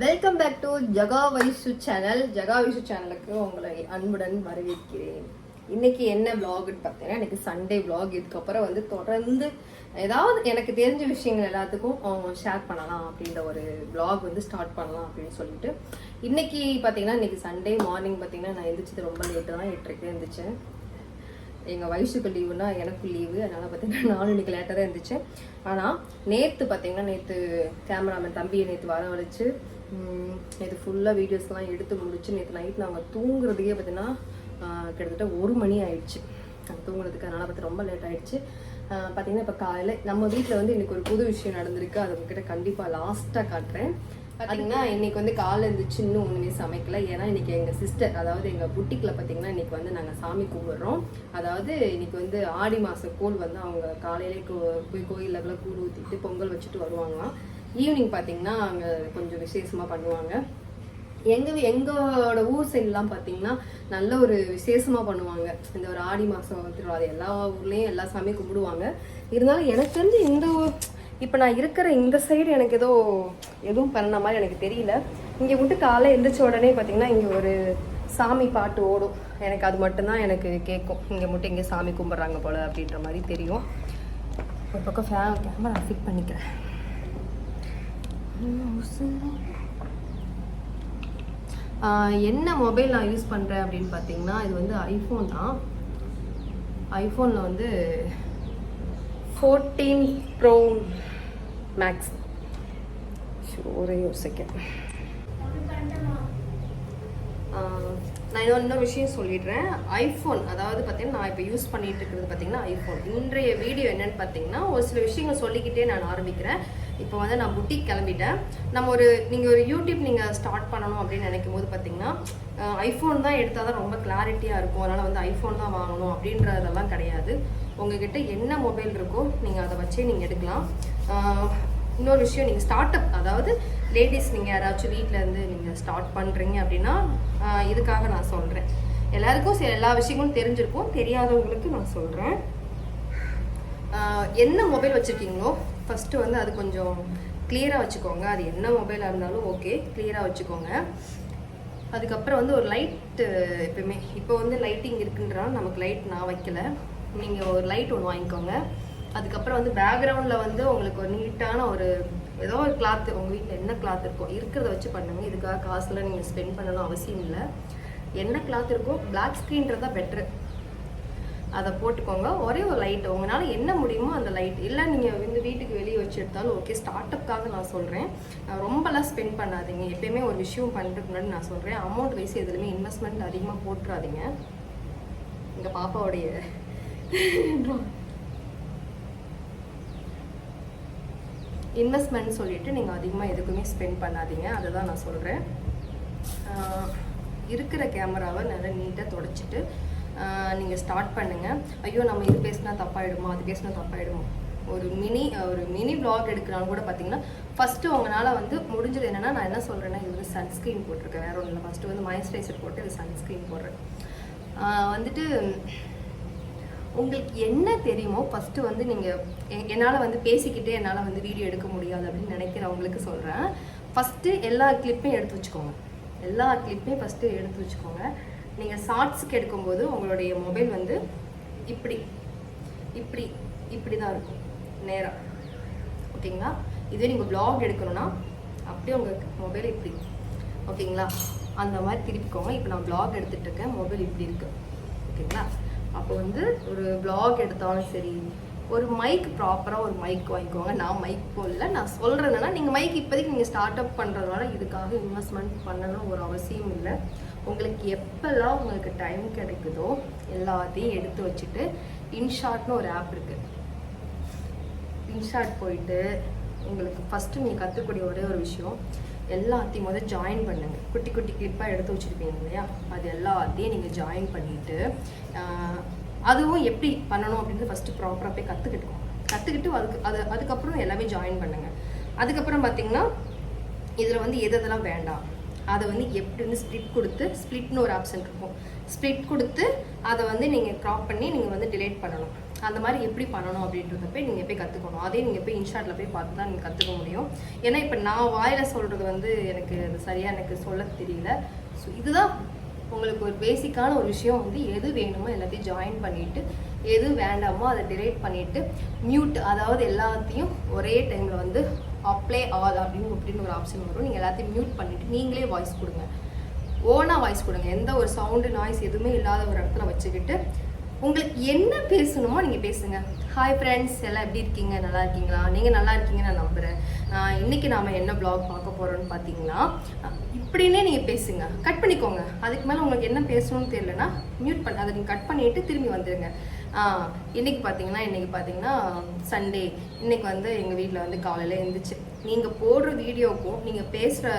Welcome back to Jaga Vaishu channel Jaga Vaishu சேனலுக்கு உங்களை அன்புடன் வரவேற்கிறேன். இன்னைக்கு என்ன vlogனு பார்த்தீங்கன்னா எனக்கு சண்டே vlog. இதுக்கப்புறம் வந்து தொடர்ந்து ஏதாவது எனக்கு தெரிஞ்ச விஷயங்கள் எல்லாத்துக்கும் ஷேர் பண்ணலாம் அப்படின்ற ஒரு vlog வந்து ஸ்டார்ட் பண்ணலாம் அப்படின்னு சொல்லிட்டு. இன்னைக்கு பார்த்தீங்கன்னா இன்னைக்கு சண்டே மார்னிங் பார்த்தீங்கன்னா நான் எந்திரிச்சது ரொம்ப லேட்டு தான். எட்டரைக்கு எழுந்திரிச்சேன் எங்கள் வயசுக்கு லீவுனா எனக்கு லீவு அதனால் பார்த்தீங்கன்னா நானும் இன்னைக்கு லேட்டாக தான் இருந்துச்சு ஆனால் நேற்று பார்த்தீங்கன்னா நேற்று கேமராமேன் தம்பியை நேற்று வரவழைச்சு நேற்று ஃபுல்லாக வீடியோஸ்லாம் எடுத்து முடிச்சு நேற்று நைட் நாங்கள் தூங்குறதுக்கே பார்த்தீங்கன்னா கிட்டத்தட்ட ஒரு மணி ஆயிடுச்சு. தூங்குறதுக்கு அதனால் பார்த்து ரொம்ப லேட் ஆயிடுச்சு. ஆஹ், பார்த்தீங்கன்னா இப்போ காலையில் நம்ம வீட்டில் வந்து இன்னைக்கு ஒரு புது விஷயம் நடந்திருக்கு. அது உங்ககிட்ட கண்டிப்பாக லாஸ்ட்டாக காட்டுறேன். பார்த்தீங்கன்னா இன்னைக்கு வந்து காலைல இருந்துச்சு இன்னும் ஒன்றுமே சமைக்கல. ஏன்னா இன்னைக்கு எங்கள் சிஸ்டர் அதாவது எங்கள் புட்டிக்கில் பார்த்தீங்கன்னா இன்னைக்கு வந்து நாங்கள் சாமி கும்பிட்றோம். அதாவது இன்னைக்கு வந்து ஆடி மாத கோல் வந்து அவங்க காலையிலே போய் கோயிலில் கூழ் ஊற்றிட்டு பொங்கல் வச்சுட்டு வருவாங்களாம். ஈவினிங் பார்த்தீங்கன்னா அங்கே கொஞ்சம் விசேஷமாக பண்ணுவாங்க. எங்கள் எங்களோட ஊர் சைட்லாம் பார்த்தீங்கன்னா நல்ல ஒரு விசேஷமாக பண்ணுவாங்க. இந்த ஒரு ஆடி மாதம் திருவிழா அது எல்லா ஊர்லேயும் எல்லா சாமியும் கும்பிடுவாங்க. இருந்தாலும் எனக்கு தெரிஞ்சு இந்த இப்போ நான் இருக்கிற இந்த சைடு எனக்கு ஏதோ எதுவும் பண்ண மாதிரி எனக்கு தெரியல. இங்கே விட்டு காலை எழுந்திரிச்ச உடனே பார்த்தீங்கன்னா இங்கே ஒரு சாமி பாட்டு ஓடும். எனக்கு அது மட்டும்தான் எனக்கு கேட்கும் இங்கே மட்டும் இங்கே சாமி கும்பிட்றாங்க போல் அப்படின்ற மாதிரி தெரியும். ஒரு பக்கம் ஃபே கேமரா ஃபிட் பண்ணிக்கிறேன். என்ன மொபைல் நான் யூஸ் பண்ணுறேன் அப்படின்னு பார்த்தீங்கன்னா இது வந்து ஐஃபோன் தான். ஐஃபோனில் வந்து ஃபோர்டீன் ப்ரோ மேக்ஸ் ஒரே ஒரு செகண்ட் நான் இன்னொரு இன்னொரு விஷயம் சொல்லிடுறேன். ஐஃபோன் அதாவது பார்த்தீங்கன்னா நான் இப்போ யூஸ் பண்ணிட்டு இருக்கிறது பார்த்தீங்கன்னா ஐஃபோன் இன்றைய வீடியோ என்னன்னு பார்த்தீங்கன்னா ஒரு சில விஷயங்கள் சொல்லிக்கிட்டே நான் ஆரம்பிக்கிறேன். இப்போ வந்து நான் புட்டிக் கிளம்பிட்டேன். நம்ம ஒரு நீங்கள் ஒரு யூடியூப் நீங்கள் ஸ்டார்ட் பண்ணணும் அப்படின்னு நினைக்கும் போது பார்த்தீங்கன்னா ஐஃபோன் தான் எடுத்தால் தான் ரொம்ப கிளாரிட்டியாக இருக்கும். அதனால் வந்து ஐஃபோன் தான் வாங்கணும் அப்படின்றதெல்லாம் கிடையாது. உங்ககிட்ட என்ன மொபைல் இருக்கோ நீங்கள் அதை வச்சே நீங்கள் எடுக்கலாம். இன்னொரு விஷயம் நீங்கள் ஸ்டார்ட் அப் அதாவது லேடிஸ் நீங்கள் யாராச்சும் வீட்டில் இருந்து நீங்கள் ஸ்டார்ட் பண்ணுறீங்க அப்படின்னா இதுக்காக நான் சொல்கிறேன் எல்லாருக்கும் சில எல்லா விஷயங்களும் தெரிஞ்சிருக்கும். தெரியாதவங்களுக்கு நான் சொல்கிறேன் என்ன மொபைல் வச்சுருக்கீங்களோ ஃபஸ்ட்டு வந்து அது கொஞ்சம் கிளியராக வச்சுக்கோங்க. அது என்ன மொபைலாக இருந்தாலும் ஓகே கிளியராக வச்சுக்கோங்க. அதுக்கப்புறம் வந்து ஒரு லைட்டு எப்பயுமே. இப்போ வந்து லைட்டிங் இருக்குன்றனால நமக்கு லைட் நான் வைக்கல. நீங்கள் ஒரு லைட் ஒன்று வாங்கிக்கோங்க. அதுக்கப்புறம் வந்து பேக்ரவுண்டில் வந்து உங்களுக்கு ஒரு நீட்டான ஒரு ஏதோ ஒரு கிளாத் உங்கள் வீட்டில் என்ன கிளாத் இருக்கோ இருக்கிறத வச்சு பண்ணுங்க. இதுக்காக காசுலாம் நீங்கள் ஸ்பெண்ட் பண்ணணும் அவசியம் இல்லை. என்ன கிளாத் இருக்கோ பிளாக் ஸ்க்ரீன்றதா பெட்ரு அதை போட்டுக்கோங்க. ஒரே ஒரு லைட் உங்களால் என்ன முடியுமோ அந்த லைட் இல்லை நீங்கள் வந்து வீட்டுக்கு வெளியே வச்சு எடுத்தாலும் ஓகே ஸ்டார்ட் அப்காக நான் சொல்கிறேன் ரொம்பலாம் ஸ்பெண்ட் பண்ணாதீங்க. எப்பயுமே ஒரு விஷயம் பண்ணுறதுக்கு முன்னாடி நான் சொல்கிறேன் அமௌண்ட் வைஸ் எதுலையுமே இன்வெஸ்ட்மெண்ட் அதிகமாக போட்டுறாதீங்க. எங்கள் பாப்பாவுடைய இன்வெஸ்ட்மெண்ட் சொல்லிட்டு நீங்கள் அதிகமாக எதுக்குமே ஸ்பெண்ட் பண்ணாதீங்க. அதை தான் நான் சொல்கிறேன் இருக்கிற கேமராவை நல்லா நீட்டாக தொடச்சிட்டு நீங்கள் ஸ்டார்ட் பண்ணுங்கள் ஐயோ நம்ம இது பேசினா தப்பாயிடுமா அது பேசினா தப்பாயிடுமா? ஒரு மினி ஒரு மினி பிளாக் எடுக்கிறாலும் கூட பார்த்தீங்கன்னா ஃபஸ்ட்டு உங்களால் வந்து முடிஞ்சது என்னென்னா நான் என்ன சொல்கிறேன்னா இது வந்து சன்ஸ்க்ரீன் போட்டிருக்கேன். வேற ஒன்றும் இல்லை ஃபஸ்ட்டு வந்து மாய்ஸ்சரைசர் போட்டு இது சன்ஸ்க்ரீன் போடுறேன். வந்துட்டு உங்களுக்கு என்ன தெரியுமோ ஃபஸ்ட்டு வந்து நீங்கள் என்னால் வந்து பேசிக்கிட்டே என்னால் வந்து வீடியோ எடுக்க முடியாது அப்படின்னு நினைக்கிறவங்களுக்கு சொல்கிறேன் ஃபஸ்ட்டு எல்லா கிளிப்பையும் எடுத்து வச்சுக்கோங்க. எல்லா கிளிப்பையும் ஃபஸ்ட்டு எடுத்து வச்சுக்கோங்க. நீங்கள் ஷார்ட்ஸுக்கு எடுக்கும்போது உங்களுடைய மொபைல் வந்து இப்படி இப்படி இப்படி தான் இருக்கும். நேராக ஓகேங்களா? இதுவே நீங்கள் பிளாக் எடுக்கணும்னா அப்படியே உங்கள் மொபைல் இப்படி. ஓகேங்களா? அந்த மாதிரி திருப்பிக்கோங்க. இப்போ நான் பிளாக் எடுத்துகிட்டு இருக்கேன். மொபைல் இப்படி இருக்குது ஓகேங்களா? அப்போ வந்து ஒரு பிளாக் எடுத்தாலும் சரி ஒரு மைக் ப்ராப்பராக ஒரு மைக் வாங்கிக்கோங்க. நான் மைக் போடல நான் சொல்கிறேன்னா நீங்கள் மைக் இப்போதைக்கு நீங்கள் ஸ்டார்ட் அப் பண்ணுறதுனால இதுக்காக இன்வெஸ்ட்மெண்ட் பண்ணணும் ஒரு அவசியம் இல்லை. உங்களுக்கு எப்போல்லாம் உங்களுக்கு டைம் கிடைக்குதோ எல்லாத்தையும் எடுத்து வச்சுட்டு இன்ஷாட்னு ஒரு ஆப் இருக்குது இன்ஷாட் போயிட்டு உங்களுக்கு ஃபஸ்ட்டு நீங்கள் கற்றுக்கூடிய ஒரே ஒரு விஷயம் எல்லாத்தையும் முதல் ஜாயின் பண்ணுங்க. குட்டி குட்டி கிளிப்பாக எடுத்து வச்சுருப்பீங்க இல்லையா? அது எல்லாத்தையும் நீங்கள் ஜாயின் பண்ணிவிட்டு அதுவும் எப்படி பண்ணணும் அப்படின்னு ஃபஸ்ட்டு ப்ராப்பராக போய் கற்றுக்கிட்டோம் கற்றுக்கிட்டு அதுக்கு அது அதுக்கப்புறம் எல்லாமே ஜாயின் பண்ணுங்கள் அதுக்கப்புறம் பார்த்தீங்கன்னா இதில் வந்து எது எதெல்லாம் வேண்டாம். அதை வந்து எப்படி வந்து ஸ்ப்ளிட் கொடுத்து ஸ்ப்ளிட்னு ஒரு ஆப்ஷன் இருக்கும். ஸ்ப்ளிட் கொடுத்து அதை வந்து நீங்கள் க்ராப் பண்ணி நீங்கள் வந்து டிலேட் பண்ணணும். அந்த மாதிரி எப்படி பண்ணணும் அப்படின்றத போய் நீங்கள் போய் கற்றுக்கணும் அதே நீங்கள் போய் இன்ஷாட்டில் போய் பார்த்து தான் நீங்கள் கற்றுக்க முடியும். ஏன்னா இப்போ நான் வாயில் சொல்கிறது வந்து எனக்கு அது சரியாக எனக்கு சொல்ல தெரியல. ஸோ இதுதான் உங்களுக்கு ஒரு பேசிக்கான ஒரு விஷயம் வந்து எது வேணுமோ எல்லாத்தையும் ஜாயின் பண்ணிவிட்டு எது வேண்டாமோ அதை டிலேட் பண்ணிவிட்டு மியூட் அதாவது எல்லாத்தையும் ஒரே டைமில் வந்து அப்ளை ஆல் அப்படின்னு அப்படின்னு ஒரு ஆப்ஷன் வரும். நீங்கள் எல்லாத்தையும் மியூட் பண்ணிவிட்டு நீங்களே வாய்ஸ் கொடுங்க. ஓனாக வாய்ஸ் கொடுங்க. எந்த ஒரு சவுண்டு நாய்ஸ் எதுவுமே இல்லாத ஒரு இடத்துல வச்சுக்கிட்டு உங்களுக்கு என்ன பேசணுமோ நீங்கள் பேசுங்க. ஹாய் ஃப்ரெண்ட்ஸ் எல்லாம் எப்படி இருக்கீங்க? நல்லா இருக்கீங்களா? நீங்கள் நல்லா இருக்கீங்கன்னு நான் நம்புகிறேன் இன்றைக்கி நாம் என்ன ப்ளாக் பார்க்க போகிறோம்னு பார்த்தீங்கன்னா இப்படின்னே நீங்கள் பேசுங்க. கட் பண்ணிக்கோங்க. அதுக்கு மேலே உங்களுக்கு என்ன பேசணும்னு தெரியலனா மியூட் பண்ண அதை நீங்கள் கட் பண்ணிவிட்டு திரும்பி வந்துடுங்க இன்னைக்கு பார்த்தீங்கன்னா இன்னைக்கு பார்த்தீங்கன்னா சண்டே இன்னைக்கு வந்து எங்கள் வீட்டில் வந்து காலையில் எழுந்துச்சு நீங்கள் போடுற வீடியோக்கும் நீங்கள் பேசுகிற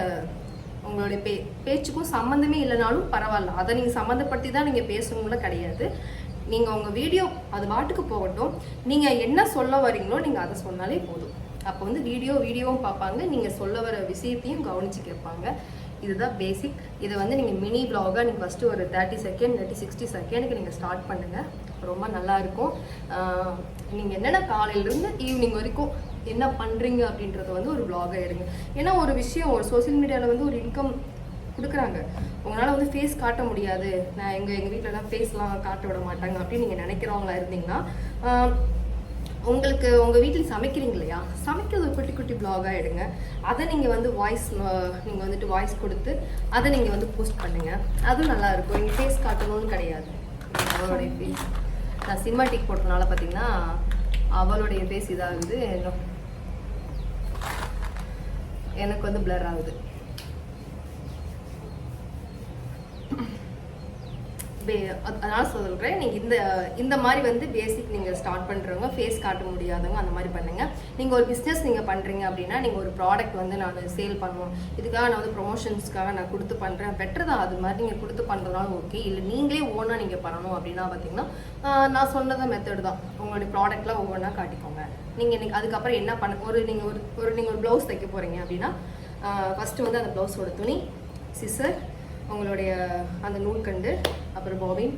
உங்களுடைய பே பேச்சுக்கும் சம்மந்தமே இல்லைனாலும் பரவாயில்ல. அதை நீங்கள் சம்மந்தப்படுத்தி தான் நீங்கள் பேசணும்ல கிடையாது. நீங்கள் உங்கள் வீடியோ அது பாட்டுக்கு போகட்டும். நீங்கள் என்ன சொல்ல வரீங்களோ நீங்கள் அதை சொன்னாலே போதும். அப்போ வந்து வீடியோ வீடியோவும் பார்ப்பாங்க. நீங்கள் சொல்ல வர விஷயத்தையும் கவனித்து கேட்பாங்க. இதுதான் பேசிக் இதை வந்து நீங்கள் மினி பிளாகாக நீங்கள் ஃபஸ்ட்டு ஒரு தேர்ட்டி செகண்ட் இல்லாட்டி சிக்ஸ்டி செகண்டுக்கு நீங்கள் ஸ்டார்ட் பண்ணுங்கள் ரொம்ப நல்லாயிருக்கும் நீங்கள் என்னென்ன காலையிலேருந்து ஈவினிங் வரைக்கும் என்ன பண்ணுறீங்க அப்படின்றத வந்து ஒரு பிளாகாக எடுங்க. ஏன்னா ஒரு விஷயம் ஒரு சோசியல் மீடியாவில் வந்து ஒரு இன்கம் கொடுக்குறாங்க. உங்களால் வந்து ஃபேஸ் காட்ட முடியாது. நான் எங்கள் எங்கள் வீட்டிலலாம் ஃபேஸ்லாம் காட்ட விட மாட்டாங்க அப்படின்னு நீங்கள் நினைக்கிறவங்களா இருந்தீங்கன்னா உங்களுக்கு உங்கள் வீட்டில் சமைக்கிறீங்க இல்லையா? சமைக்கிறது ஒரு குட்டி குட்டி பிளாகாக எடுங்க. அதை நீங்கள் வந்து வாய்ஸ் நீங்கள் வந்துட்டு வாய்ஸ் கொடுத்து அதை நீங்கள் வந்து போஸ்ட் பண்ணுங்கள் அதுவும் நல்லாயிருக்கும் நீங்கள் ஃபேஸ் காட்டணும்னு கிடையாது. அவளுடைய ஃபேஸ் நான் சினிமாட்டிக் போட்டனால பார்த்தீங்கன்னா அவளுடைய ஃபேஸ் இதாகுது. எனக்கு வந்து பிளர் ஆகுது. அதனால சொல்கிறேன் நீங்கள் இந்த இந்த மாதிரி வந்து பேசிக் நீங்கள் ஸ்டார்ட் பண்ணுறவங்க ஃபேஸ் காட்ட முடியாதவங்க அந்த மாதிரி பண்ணுங்கள் நீங்கள் ஒரு பிஸ்னஸ் நீங்கள் பண்ணுறீங்க அப்படின்னா நீங்கள் ஒரு ப்ராடக்ட் வந்து நான் சேல் பண்ணுவோம் இதுக்காக நான் வந்து ப்ரொமோஷன்ஸ்க்காக நான் கொடுத்து பண்ணுறேன் பெட்டர் தான் அது மாதிரி நீங்கள் கொடுத்து பண்ணுறதுனாலும் ஓகே இல்லை நீங்களே ஓனாக நீங்கள் பண்ணணும் அப்படின்னா பார்த்தீங்கன்னா நான் சொன்னது மெத்தட் தான். உங்களுடைய ப்ராடக்ட்லாம் ஒவ்வொன்றா காட்டிக்கோங்க. நீங்கள் இன்னைக்கு அதுக்கப்புறம் என்ன பண்ண ஒரு நீங்கள் ஒரு ஒரு நீங்கள் ஒரு ப்ளவுஸ் தைக்க போகிறீங்க அப்படின்னா ஃபஸ்ட்டு வந்து அந்த ப்ளவுஸோட துணி சிசர் உங்களுடைய அந்த நூல்கண்டு அப்புறம் பாபின்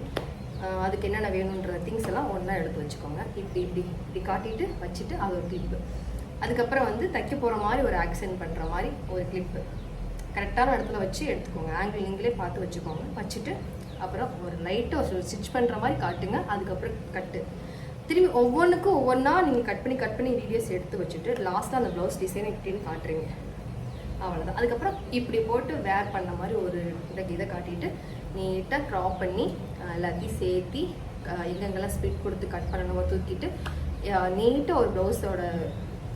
அதுக்கு என்னென்ன வேணுன்ற திங்ஸ் எல்லாம் ஒன்றா எடுத்து வச்சுக்கோங்க. இப்படி இப்படி இப்படி காட்டிட்டு வச்சுட்டு அது ஒரு கிளிப்பு அதுக்கப்புறம் வந்து தைக்க போகிற மாதிரி ஒரு ஆக்சன் பண்ணுற மாதிரி ஒரு கிளிப்பு கரெக்டான இடத்துல வச்சு எடுத்துக்கோங்க. ஆங்கிள் நீங்களே பார்த்து வச்சுக்கோங்க. வச்சுட்டு அப்புறம் ஒரு லைட்டாக ஒரு ஸ்டிச் பண்ணுற மாதிரி காட்டுங்க. அதுக்கப்புறம் கட்டு திரும்பி ஒவ்வொன்றுக்கும் ஒவ்வொன்றா நீங்கள் கட் பண்ணி கட் பண்ணி வீடியோஸ் எடுத்து வச்சுட்டு லாஸ்ட்டாக அந்த ப்ளவுஸ் டிசைன் இப்படின்னு காட்டுறீங்க. அவ்வளோதான் அதுக்கப்புறம் இப்படி போட்டு வேர் பண்ண மாதிரி ஒரு இதை இதை காட்டிட்டு நீட்டாக க்ராப் பண்ணி எல்லாத்தையும் சேர்த்தி எங்கெங்கெல்லாம் ஸ்பிட் கொடுத்து கட் பண்ணணுமோ தூக்கிட்டு நீட்டாக ஒரு ப்ளவுஸோட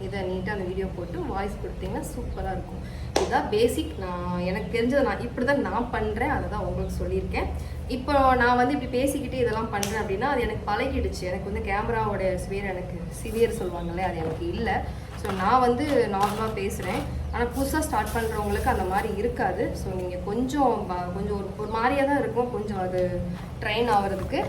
இதை நீட்டாக அந்த வீடியோ போட்டு வாய்ஸ் கொடுத்தீங்கன்னா சூப்பராக இருக்கும். இதுதான் பேசிக் நான் எனக்கு தெரிஞ்சதை நான் இப்படி தான் நான் பண்ணுறேன் அதை தான் உங்களுக்கு சொல்லியிருக்கேன். இப்போ நான் வந்து இப்படி பேசிக்கிட்டு இதெல்லாம் பண்ணுறேன் அப்படின்னா அது எனக்கு பழகிடுச்சு. எனக்கு வந்து கேமராவோட சிவியர் எனக்கு சிவியர் சொல்லுவாங்களே அது எனக்கு இல்லை. ஸோ நான் வந்து நார்மலாக பேசுகிறேன் ஆனால் புதுசாக ஸ்டார்ட் பண்ணுறவங்களுக்கு அந்த மாதிரி இருக்காது. ஸோ நீங்கள் கொஞ்சம் கொஞ்சம் ஒரு ஒரு மாதிரியாக தான் இருக்கும். கொஞ்சம் அது ட்ரெயின் ஆகிறதுக்கு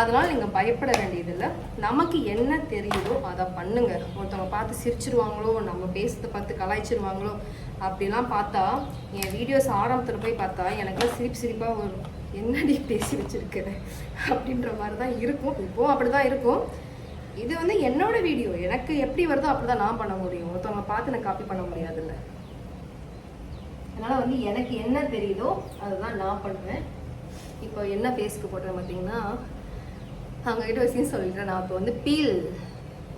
அதனால் நீங்கள் பயப்பட வேண்டியதில்லை. நமக்கு என்ன தெரியுதோ அதை பண்ணுங்க. ஒருத்தவங்க பார்த்து சிரிச்சிருவாங்களோ நம்ம பேசுறதை பார்த்து கலாய்ச்சிருவாங்களோ அப்படிலாம் பார்த்தா என் வீடியோஸ் ஆரம்பத்தில் போய் பார்த்தா எனக்குலாம் சிரிப்பு சிரிப்பாக ஒரு என்னடி பேசி வச்சுருக்குது அப்படின்ற மாதிரி தான் இருக்கும். இப்போவும் அப்படி தான் இருக்கும். இது வந்து என்னோட வீடியோ. எனக்கு எப்படி வருதோ அப்படிதான் நான் பண்ண முடியும். ஒருத்தவங்க பார்த்து நான் காப்பி பண்ண முடியாதுல்ல. அதனால வந்து எனக்கு என்ன தெரியுதோ அதுதான் நான் பண்ணுவேன். இப்போ என்ன பேஸ்க்கு போட்டேன் பார்த்தீங்கன்னா அவங்ககிட்ட விஷயம் சொல்லிட்டேன் நான். இப்போ வந்து பீல்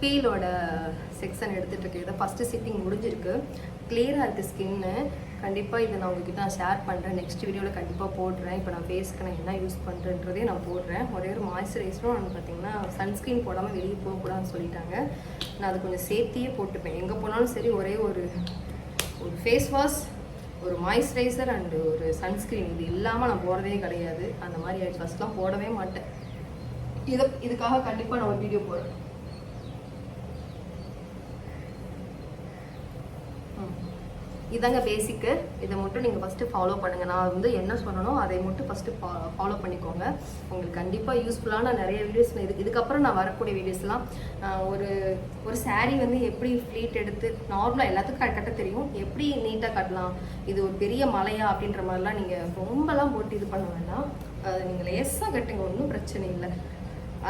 பீலோட செக்ஷன் எடுத்துகிட்டு இருக்கேன். இதை ஃபஸ்ட்டு சிட்டிங் முடிஞ்சிருக்கு. கிளியராக இருக்குது ஸ்கின்னு கண்டிப்பாக இதை நான் உங்ககிட்ட நான் ஷேர் பண்ணுறேன் நெக்ஸ்ட் வீடியோவில் கண்டிப்பாக போடுறேன். இப்போ நான் ஃபேஸ்க்கு நான் என்ன யூஸ் பண்ணுறேன்றதே நான் போடுறேன். ஒரே ஒரு மாய்ஸ்சரைசரும் நான் பார்த்தீங்கன்னா சன்ஸ்க்ரீன் போடாமல் வெளியே போகக்கூடாதுன்னு சொல்லிட்டாங்க. நான் அது கொஞ்சம் சேர்த்தியே போட்டுப்பேன். எங்கே போனாலும் சரி ஒரே ஒரு ஒரு ஃபேஸ் வாஷ் ஒரு மாய்ஸ்சரைசர் அண்டு ஒரு சன்ஸ்க்ரீன் இது இல்லாமல் நான் போகிறதே கிடையாது. அந்த மாதிரி ஃபஸ்ட்லாம் போடவே மாட்டேன். இதை இதுக்காக கண்டிப்பாக நான் ஒரு வீடியோ போடுறேன். இதாங்க பேசிக்கு இதை மட்டும் நீங்கள் ஃபஸ்ட்டு ஃபாலோ பண்ணுங்கள் நான் வந்து என்ன சொன்னனோ அதை மட்டும் ஃபஸ்ட்டு ஃபாலோ பண்ணிக்கோங்க. உங்களுக்கு கண்டிப்பாக யூஸ்ஃபுல்லான நிறைய வீடியோஸ் இது இதுக்கப்புறம் நான் வரக்கூடிய வீடியோஸ்லாம் ஒரு ஒரு சாரீ வந்து எப்படி ஃப்ளீட் எடுத்து நார்மலாக எல்லாத்துக்கும் கட்ட தெரியும். எப்படி நீட்டாக கட்டலாம்? இது ஒரு பெரிய மலையா அப்படின்ற மாதிரிலாம் நீங்கள் ரொம்பலாம் போட்டு இது பண்ண வேண்டாம். அதை நீங்கள் லேஸாக கட்டுங்க. ஒன்றும் பிரச்சனை இல்லை.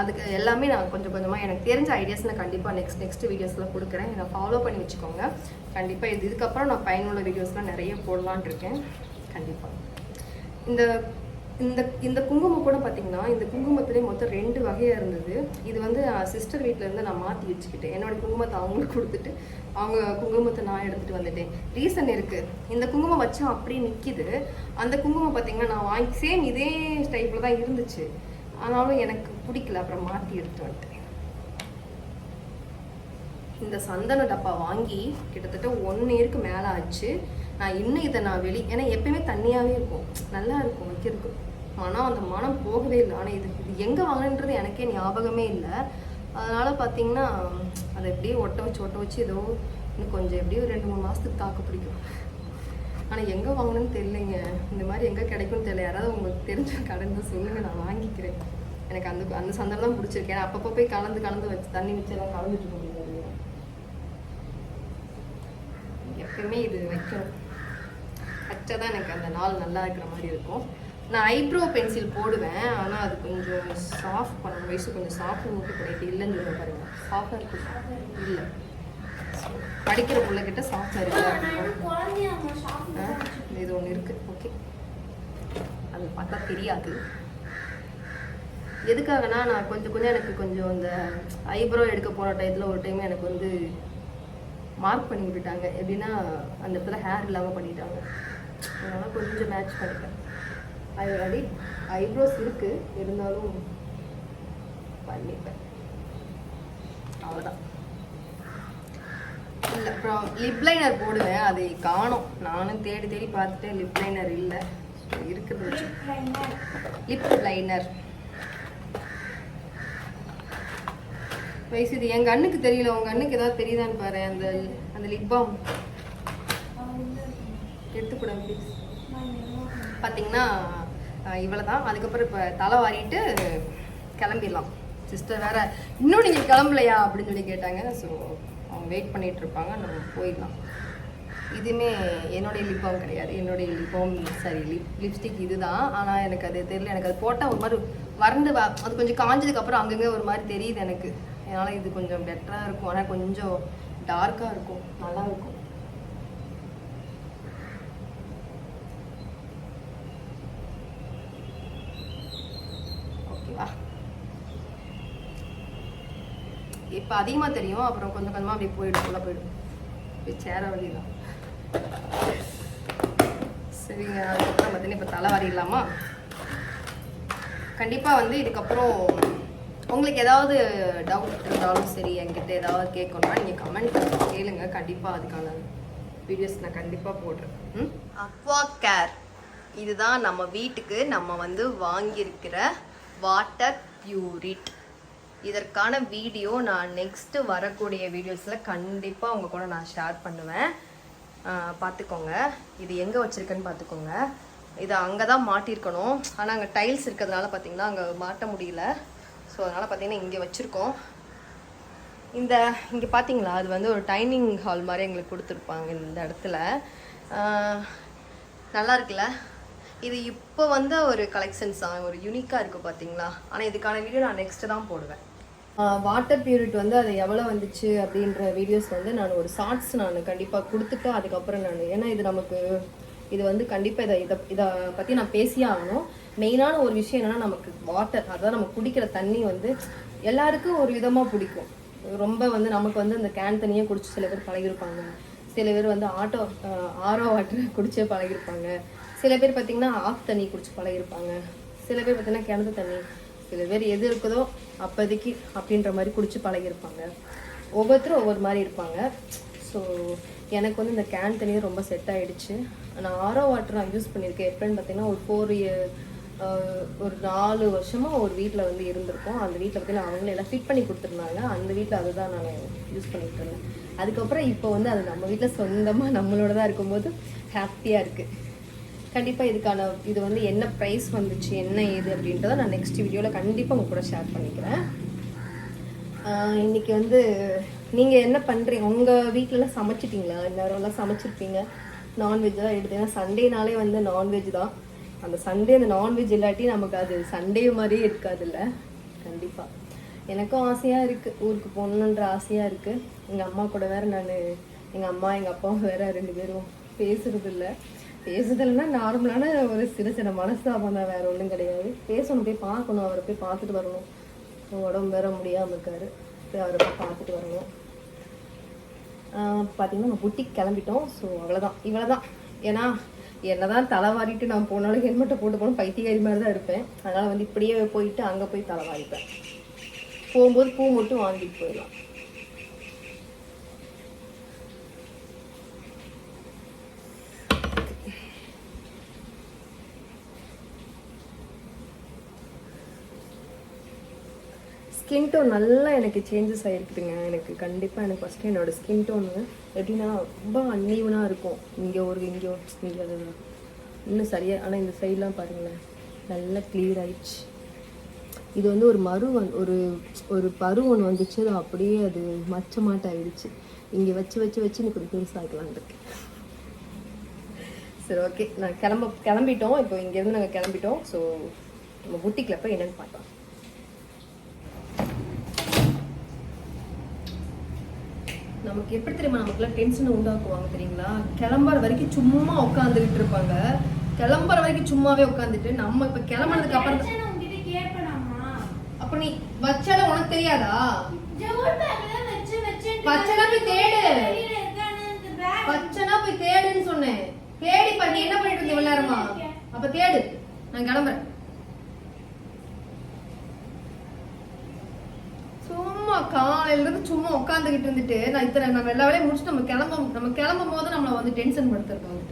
அதுக்கு எல்லாமே நான் கொஞ்சம் கொஞ்சமாக எனக்கு தெரிஞ்ச ஐடியாஸ் நான் கண்டிப்பாக நெக்ஸ்ட் நெக்ஸ்ட் வீடியோஸில் கொடுக்குறேன். இதை ஃபாலோ பண்ணி வச்சுக்கோங்க. கண்டிப்பாக இது இதுக்கப்புறம் நான் பயனுள்ள வீடியோஸ்லாம் நிறைய போடலான்னு இருக்கேன். கண்டிப்பாக இந்த இந்த இந்த குங்குமம் கூட பார்த்தீங்கன்னா இந்த குங்குமத்திலே மொத்தம் ரெண்டு வகையாக இருந்தது. இது வந்து சிஸ்டர் வீட்டில் இருந்து நான் மாற்றி வச்சுக்கிட்டேன். என்னோட குங்குமத்தை அவங்களுக்கு கொடுத்துட்டு அவங்க குங்குமத்தை நான் எடுத்துகிட்டு வந்துட்டேன். ரீசன் இருக்குது இந்த குங்குமம் வச்சா அப்படியே நிற்கிது அந்த குங்குமம் பார்த்தீங்கன்னா நான் வாங்கி சேம் இதே டைப்பில் தான் இருந்துச்சு. ஆனாலும் எனக்கு பிடிக்கல அப்புறம் மாற்றி எடுத்து வந்துட்டேன் இந்த சந்தன டப்பா வாங்கி கிட்டத்தட்ட ஒன் இயருக்கு மேலே ஆச்சு. நான் இன்னும் இதை நான் வெளி ஏன்னா எப்பயுமே தண்ணியாகவே இருக்கும். நல்லா இருக்கும் வைக்கிறதுக்கு. மனம் அந்த மனம் போகவே இல்லை. ஆனால் இது இது எங்கே வாங்கினன்றது எனக்கே ஞாபகமே இல்லை. அதனால் பார்த்தீங்கன்னா அதை எப்படியே ஒட்ட வச்சு ஒட்ட வச்சு ஏதோ இன்னும் கொஞ்சம் எப்படியும் ரெண்டு மூணு மாதத்துக்கு தாக்கு பிடிக்கும். ஆனால் எங்கே வாங்கணும்னு தெரியலைங்க. இந்த மாதிரி எங்கே கிடைக்கும்னு தெரியல. யாராவது தெரிஞ்ச கடைந்து சொல்லுங்கள் நான் வாங்கிக்கிறேன். எனக்கு அந்த அந்த சந்தனம் தான் பிடிச்சிருக்கு. ஏன்னா அப்பப்போ போய் கலந்து கலந்து வச்சு தண்ணி வச்சு எல்லாம் கலந்துட்டு இருக்க முடியாது. எப்பயுமே இது வைக்கணும். வச்சா தான் எனக்கு அந்த நாள் நல்லா இருக்கிற மாதிரி இருக்கும். நான் ஐப்ரோ பென்சில் போடுவேன். ஆனால் அது கொஞ்சம் சாஃப்ட் பண்ணணும் வயசு கொஞ்சம் சாஃப்ட் மட்டும் கிடையாது இல்லைன்னு சொல்ல பாருங்க. சாஃப்டாக இருக்கு. இல்லை. படிக்கிற பிள்ளைகிட்ட சாஃப்டாக இருக்கு. இது ஒன்று இருக்கு. ஓகே அது பார்த்தா தெரியாது. எதுக்காகனா நான் கொஞ்சம் கொஞ்சம் எனக்கு கொஞ்சம் இந்த ஐப்ரோ எடுக்க போன டயத்தில் ஒரு டைம் எனக்கு வந்து மார்க் பண்ணி விட்டுட்டாங்க. எப்படின்னா அந்த இடத்துல ஹேர் இல்லாமல் பண்ணிட்டாங்க. அதனால் கொஞ்சம் மேட்ச் பண்ணிட்டேன். ஆல்ரெடி ஐப்ரோஸ் இருக்கு. இருந்தாலும் பண்ணிப்பேன் அவ்வளோதான் இல்லை அப்புறம் லிப் லைனர் போடுவேன். அதை காணோம். நானும் தேடி தேடி பார்த்துட்டேன். லிப் லைனர் இல்லை. இருக்குது லிப் லைனர் வயசு இது. என் கண்ணுக்கு தெரியல. உங்க கண்ணுக்கு ஏதாவது தெரியுதான்னு பாரு. அந்த அந்த லிப் பாம் எடுத்துக்கூட ப்ளீஸ் பார்த்தீங்கன்னா இவ்வளோ தான் அதுக்கப்புறம் இப்போ தலை வாரிட்டு கிளம்பிடலாம். சிஸ்டர் வேற இன்னும் நீங்கள் கிளம்பலையா அப்படின்னு சொல்லி கேட்டாங்க. ஸோ அவங்க வெயிட் பண்ணிட்டு இருப்பாங்க. நம்ம போயிடலாம். இதுவுமே என்னுடைய லிப் பாம் கிடையாது. என்னுடைய lip balm sorry lip lipstick இதுதான். ஆனால் எனக்கு அது தெரியல. எனக்கு அது போட்டால் ஒரு மாதிரி வறண்டு அது கொஞ்சம் காஞ்சதுக்கப்புறம் அங்கங்கே ஒரு மாதிரி தெரியுது எனக்கு. அதனால் இது கொஞ்சம் பெட்டராக இருக்கும். ஆனால் கொஞ்சம் டார்க்காக இருக்கும். நல்லா இருக்கும். ஓகேவா இப்போ அதிகமாக தெரியும். அப்புறம் கொஞ்சம் கொஞ்சமாக அப்படியே போயிடும். உள்ள போயிடும். இப்படி சேர வழிதான் சரிங்க. அதுக்கப்புறம் பார்த்தீங்கன்னா இப்போ தலை கண்டிப்பாக வந்து இதுக்கப்புறம் உங்களுக்கு ஏதாவது டவுட் இருந்தாலும் சரி என்கிட்ட ஏதாவது கேட்கணும்னா நீங்கள் கமெண்ட் கேளுங்க. கண்டிப்பாக அதுக்கான வீடியோஸ் நான் கண்டிப்பாக போடுறேன். அக்வா கேர் இதுதான் நம்ம வீட்டுக்கு நம்ம வந்து வாங்கியிருக்கிற வாட்டர் பியூரிட் இதற்கான வீடியோ நான் நெக்ஸ்ட்டு வரக்கூடிய வீடியோஸில் கண்டிப்பாக உங்கள் கூட நான் ஷேர் பண்ணுவேன். பார்த்துக்கோங்க இது எங்கே வச்சுருக்கேன்னு பார்த்துக்கோங்க இது அங்கே தான் மாட்டியிருக்கணும் ஆனால் அங்கே டைல்ஸ் இருக்கிறதுனால பார்த்தீங்கன்னா அங்கே மாட்ட முடியல. ஸோ அதனால் பார்த்தீங்கன்னா இங்கே வச்சுருக்கோம். இந்த இங்கே பார்த்தீங்களா அது வந்து ஒரு டைனிங் ஹால் மாதிரி எங்களுக்கு கொடுத்துருப்பாங்க இந்த இடத்துல. நல்லா இருக்குல்ல? இது இப்போ வந்த ஒரு கலெக்ஷன்ஸ் தான் ஒரு யூனிக்காக இருக்குது பார்த்தீங்களா ஆனால் இதுக்கான வீடியோ நான் நெக்ஸ்ட்டு தான் போடுவேன். வாட்டர் பியூரிட் வந்து அது எவ்வளோ வந்துச்சு அப்படின்ற வீடியோஸ் வந்து நான் ஒரு ஷார்ட்ஸ் நான் கண்டிப்பாக கொடுத்துட்டு அதுக்கப்புறம் நான் ஏன்னா இது நமக்கு இது வந்து கண்டிப்பாக இதை இதை இதை பற்றி நான் பேசியே ஆகணும். மெயினான ஒரு விஷயம் என்னென்னா நமக்கு வாட்டர் அதாவது நம்ம குடிக்கிற தண்ணி வந்து எல்லாருக்கும் ஒரு விதமாக பிடிக்கும். ரொம்ப வந்து நமக்கு வந்து அந்த கேன் தண்ணியே குடிச்சு சில பேர் பழகிருப்பாங்க சில பேர் வந்து ஆட்டோ ஆரோ வாட்டர் குடிச்சே பழகிருப்பாங்க சில பேர் பார்த்தீங்கன்னா ஆஃப் தண்ணி குடிச்சு பழகிருப்பாங்க சில பேர் பார்த்தீங்கன்னா கிணத்து தண்ணி. சில பேர் எது இருக்குதோ அப்போதைக்கு அப்படின்ற மாதிரி குடிச்சு பழகியிருப்பாங்க. ஒவ்வொருத்தரும் ஒவ்வொரு மாதிரி இருப்பாங்க. ஸோ எனக்கு வந்து இந்த கேன் தண்ணியும் ரொம்ப செட் ஆகிடுச்சு நான் ஆரோ வாட்டர் நான் யூஸ் பண்ணியிருக்கேன். எப்படின்னு பார்த்தீங்கன்னா ஒரு ஃபோர் ஒரு நாலு வருஷமாக ஒரு வீட்டில் வந்து இருந்திருக்கோம். அந்த வீட்டில் பார்த்தீங்கன்னா அவங்களே எல்லாம் ஃபிட் பண்ணி கொடுத்துருந்தாங்க. அந்த வீட்டில் அதுதான் நான் யூஸ் பண்ணிகிட்டு இருந்தேன். அதுக்கப்புறம் இப்போ வந்து அது நம்ம வீட்டில் சொந்தமாக நம்மளோட தான் இருக்கும்போது ஹாப்பியாக இருக்குது கண்டிப்பாக இதுக்கான இது வந்து என்ன ப்ரைஸ் வந்துச்சு என்ன ஏது அப்படின்றத நான் நெக்ஸ்ட் வீடியோவில் கண்டிப்பாக உங்கள் கூட ஷேர் பண்ணிக்கிறேன். இன்றைக்கி வந்து நீங்கள் என்ன பண்ணுறீங்க உங்கள் வீட்டிலலாம் சமைச்சிட்டிங்களா? எல்லாரும்லாம் சமைச்சிருப்பீங்க. நான்வெஜ் தான் எடுத்தீங்கன்னா சண்டேனாலே வந்து நான்வெஜ் தான். அந்த சண்டே அந்த நான்வெஜ் இல்லாட்டி நமக்கு அது சண்டே மாதிரியே இருக்காதுல்ல. கண்டிப்பாக எனக்கும் ஆசையாக இருக்குது ஊருக்கு போகணுன்ற ஆசையாக இருக்குது எங்கள் அம்மா கூட வேறு நான் எங்கள் அம்மா எங்கள் அப்பாவும் வேற ரெண்டு பேரும் பேசுகிறதில்ல பேசுதல்னா நார்மலான ஒரு சின்ன சின்ன மனஸ்தாபம் தான் வேற ஒன்றும் கிடையாது. பேசணும் போய் பார்க்கணும் அவரை போய் பார்த்துட்டு வரணும். உடம்பு வேற முடியாமல் இருக்காரு. போய் அவரை போய் பார்த்துட்டு வரணும். பார்த்தீங்கன்னா நம்ம புட்டிக்கு கிளம்பிட்டோம். ஸோ அவ்வளோதான் இவ்வளோ தான் ஏன்னா என்னதான் தலை வாரிட்டு நான் போனாலும் ஹெல்மெட்டை போட்டு போகணும் பைத்தியக்காரி மாதிரி தான் இருப்பேன். அதனால் வந்து இப்படியே போயிட்டு அங்கே போய் தலை வாரிப்பேன். போகும்போது பூ மட்டும் வாங்கிட்டு போயிடலாம். ஸ்கின் டோன் நல்லா எனக்கு சேஞ்சஸ் ஆகிருக்குதுங்க எனக்கு கண்டிப்பாக எனக்கு ஃபஸ்ட்டு என்னோட ஸ்கின் டோனு எப்படின்னா ரொம்ப அன்னீவனாக இருக்கும். இங்கே ஒரு இங்கே ஒரு இங்கே அது இன்னும் சரியாக ஆனால் இந்த சைட்லாம் பாருங்களேன். நல்லா கிளியர் ஆயிடுச்சு. இது வந்து ஒரு மறு ஒரு ஒரு பரு ஒன்று வந்துச்சு. அது அப்படியே அது மச்சமாட்ட ஆயிடுச்சு. இங்கே வச்சு வச்சு வச்சு எனக்கு கொஞ்சம் பெருசாகலான் இருக்கு. சரி ஓகே நான் கிளம்ப கிளம்பிட்டோம். இப்போ இங்கேருந்து நாங்கள் கிளம்பிட்டோம். ஸோ நம்ம புட்டிக்கில் போய் என்னென்னு பார்த்தோம் நமக்கு எப்படி தெரியுமா? நமக்குலாம் டென்ஷன் உண்டாக்குவாங்க தெரியுங்களா? கிளம்புற வரைக்கும் சும்மா உட்காந்துக்கிட்டு இருப்பாங்க. கிளம்புற வரைக்கும் சும்மாவே உட்காந்துட்டு நம்ம இப்ப கிளம்புனதுக்கு அப்புறம்? அப்ப நீ வச்சாலும் உனக்கு தெரியாதா? வச்சனா போய் தேடு. வச்சனா போய் தேடுன்னு சொன்னேன். தேடி பண்ணி என்ன பண்ணிட்டு இருந்த இவ்வளவு நேரமா? அப்ப தேடு. நான் கிளம்புறேன். சும்மா காலையில இருந்து சும்மா உட்காந்துக்கிட்டு இருந்துட்டு நான் இத்தனை நம்ம எல்லா வேலையும் முடிச்சுட்டு நம்ம கிளம்ப நம்ம கிளம்பும் போது நம்மளை வந்து டென்ஷன் படுத்துருக்காங்க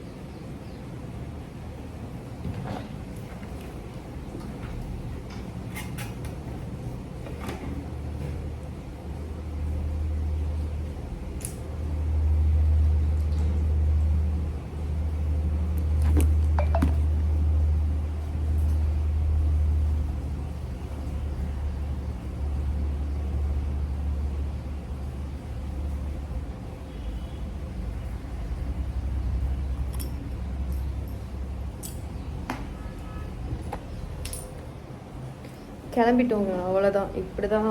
கிளம்பிட்டோங்க அவ்வளோதான் இப்படி தான்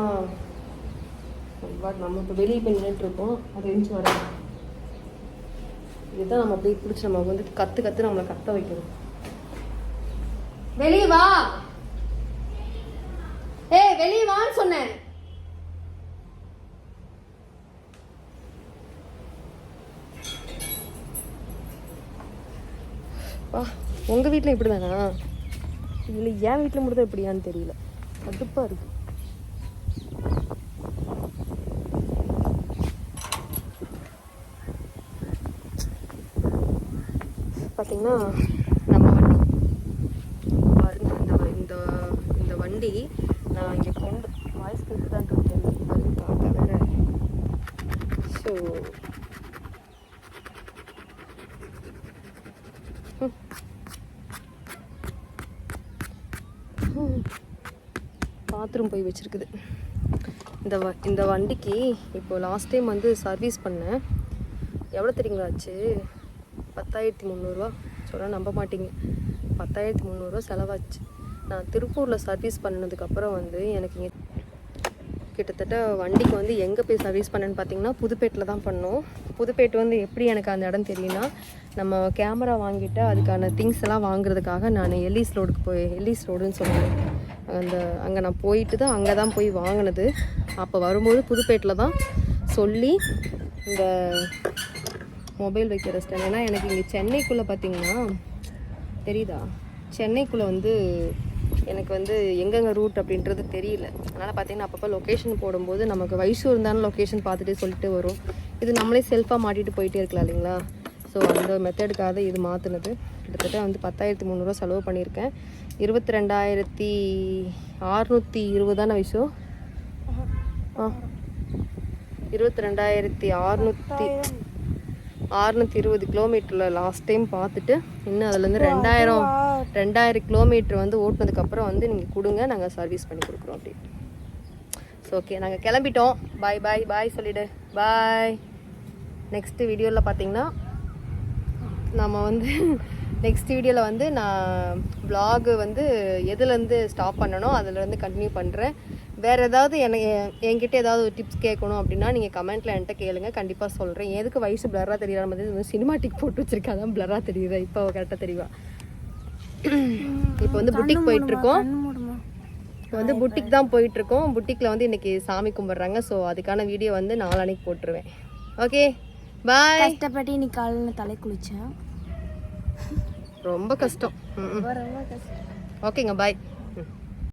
நம்ம இப்போ வெளியே போய் நின்றுட்டு இருக்கோம் அது எழுந்து வர இதுதான் நம்ம அப்படியே பிடிச்சி நம்ம வந்து கற்று கற்று நம்மளை கத்த வைக்கணும். வெளியே வா. ஏய் வெளியே வான்னு சொன்னேன். வா உங்க வீட்டில் இப்படி தானா இல்லை என் வீட்டில் மட்டும் தான் இப்படியான்னு தெரியல. கடுப்பாக இருக்கு. பார்த்தீங்கன்னா நம்ம வண்டி பாருங்க இந்த வ- இந்த இந்த வண்டி நான் இங்கே கொண்டு வாய்ஸ் கேட்டு இருக்கேன் பாருங்க பார்க்க வேற ஸோ பாத்ரூம் போய் வச்சிருக்குது. இந்த வ இந்த வண்டிக்கு இப்போ லாஸ்ட் டைம் வந்து சர்வீஸ் பண்ணேன். எவ்வளோ தெரியுங்களா ஆச்சு? பத்தாயிரத்தி முந்நூறுரூவா சொன்னால் நம்ப மாட்டீங்க. பத்தாயிரத்தி முந்நூறுரூவா செலவாச்சு. நான் திருப்பூரில் சர்வீஸ் பண்ணதுக்கப்புறம் வந்து எனக்கு இங்கே கிட்டத்தட்ட வண்டிக்கு வந்து எங்கே போய் சர்வீஸ் பண்ணேன்னு பார்த்தீங்கன்னா புதுப்பேட்டில் தான் பண்ணோம். புதுப்பேட்டு வந்து எப்படி எனக்கு அந்த இடம் தெரியும்னா நம்ம கேமரா வாங்கிட்டு அதுக்கான திங்ஸ் எல்லாம் வாங்குறதுக்காக நான் எல்லிஸ் ரோடுக்கு போய் எல்லிஸ் ரோடுன்னு சொல்லுவேன் அந்த அங்கே நான் போயிட்டு தான் அங்கே தான் போய் வாங்கினது. அப்போ வரும்போது புதுப்பேட்டில் தான் சொல்லி இந்த மொபைல் வைக்கிற ஸ்டாண்ட். ஏன்னா எனக்கு இங்கே சென்னைக்குள்ளே பார்த்தீங்கன்னா தெரியுதா? சென்னைக்குள்ளே வந்து எனக்கு வந்து எங்கெங்கே ரூட் அப்படின்றது தெரியல. அதனால் பார்த்தீங்கன்னா அப்பப்போ லொக்கேஷன் போடும்போது நமக்கு வயசு இருந்தாலும் லொக்கேஷன் பார்த்துட்டு சொல்லிட்டு வரும். இது நம்மளே செல்ஃபாக மாட்டிட்டு போயிட்டே இருக்கலாம் இல்லைங்களா? ஸோ அந்த மெத்தடுக்காக இது மாற்றினது கிட்டத்தட்ட வந்து பத்தாயிரத்தி முந்நூறுரூவா செலவு பண்ணியிருக்கேன். இருபத்தி ரெண்டாயிரத்தி அறுநூற்றி இருபதான வயசு ஆ. இருபத்தி ரெண்டாயிரத்தி அறுநூற்றி அறுநூத்தி இருபது கிலோமீட்டரில் லாஸ்ட் டைம் பார்த்துட்டு இன்னும் அதுலேருந்து ரெண்டாயிரம் ரெண்டாயிரம் கிலோமீட்டர் வந்து ஓட்டுனதுக்கப்புறம் வந்து நீங்கள் கொடுங்க நாங்கள் சர்வீஸ் பண்ணி கொடுக்குறோம் அப்படின்னு. ஸோ ஓகே நாங்கள் கிளம்பிட்டோம். பாய் பாய் பாய் சொல்லிடு. பாய் நெக்ஸ்ட் வீடியோவில் பார்த்தீங்கன்னா நம்ம வந்து நெக்ஸ்ட் வீடியோவில் வந்து நான் vlog வந்து எதுலேருந்து ஸ்டாப் பண்ணனோ அதுலேருந்து கண்டினியூ பண்ணுறேன் வேறு ஏதாவது எனக்கு என்கிட்ட ஏதாவது ஒரு டிப்ஸ் கேட்கணும் அப்படின்னா நீங்கள் கமெண்ட்டில் என்கிட்ட கேளுங்க. கண்டிப்பாக சொல்கிறேன் எதுக்கு வயசு பிளராக தெரியற மாதிரி சினிமாட்டிக் போட்டு வச்சிருக்கா அதான் பிளராக தெரியுது? இப்போ கரெக்டாக தெரியுவா இப்போ வந்து புட்டிக் போயிட்டுருக்கோம். இப்போ வந்து புட்டிக் தான் போயிட்டுருக்கோம். புட்டிக்கில் வந்து இன்றைக்கி சாமி கும்பிட்றாங்க. ஸோ அதுக்கான வீடியோ வந்து நாளானைக்கு போட்டுருவேன். ஓகே பாய் கஷ்டப்பட்டு இன்னைக்கு காலையில் தலை ம். ரொம்ப கஷ்டம். ஓகேங்க பாய்